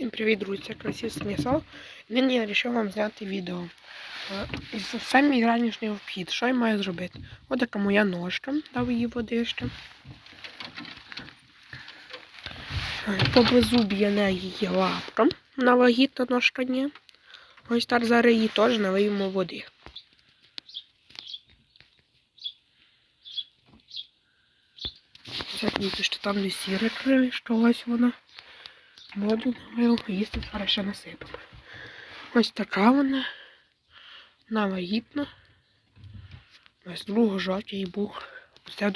Всім привіт, друзі, це Красів Станіслав. Нині я вирішив вам зняти відео. Е, із Самий ранішній вхід. Що я маю зробити? Ось така моя ножка, дав її водички. Е, Поблизу біля неї є лапка. На вагітна ножка ні. Ось так зараз її теж налиємо води. Це що там не сіре криви, що ось вона. Воду налив, їсти зараз ще. Ось така вона. Вона вагітна. Ось другого жовтя і був все.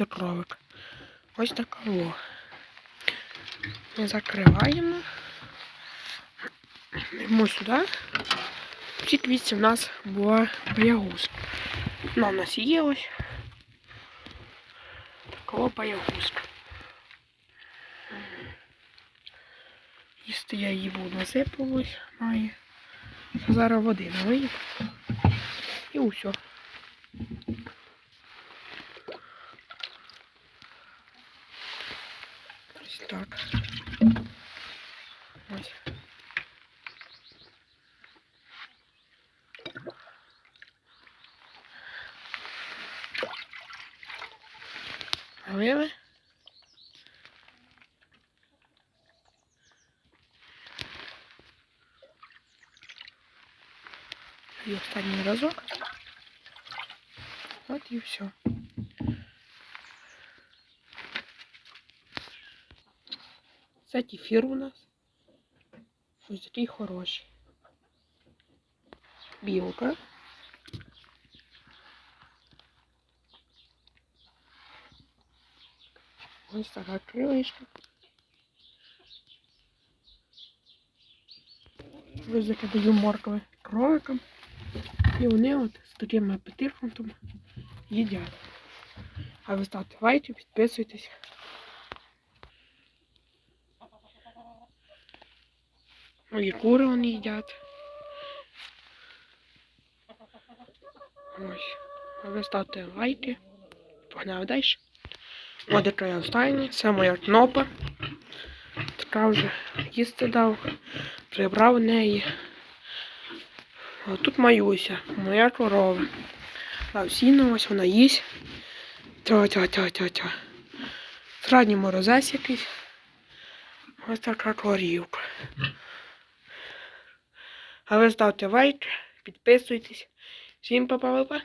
Ось така во. Ми закриваємо. Йдемо сюди. В цій квітці в нас була боягузка. Вона в нас є ось. Такова боягузка. Їсти я її буду насипалась, має. Зараз води налию. І усе. Ось так. Ось. Налили. І останній разок. От і все. Це кефір у нас. Ось хороший. Білка. Ось така крилишка. Ось закидаю моркви кроликам. І вони от з таким апетитом їдять. А ви ставте лайки, підписуйтесь. І кури вони їдять. Ось. А ви ставте лайки. Погнали далі. Ось така я остання. Це моя кнопа. Така вже їсти дав. Прибрав неї. Тут маюся, моя корова. А сіно ось вона їсть. Тя-тя-тя-тя-тя. Срадній морозець якийсь. Ось така корівка. А ви ставте лайк, підписуйтесь. Всім па-па-па-па.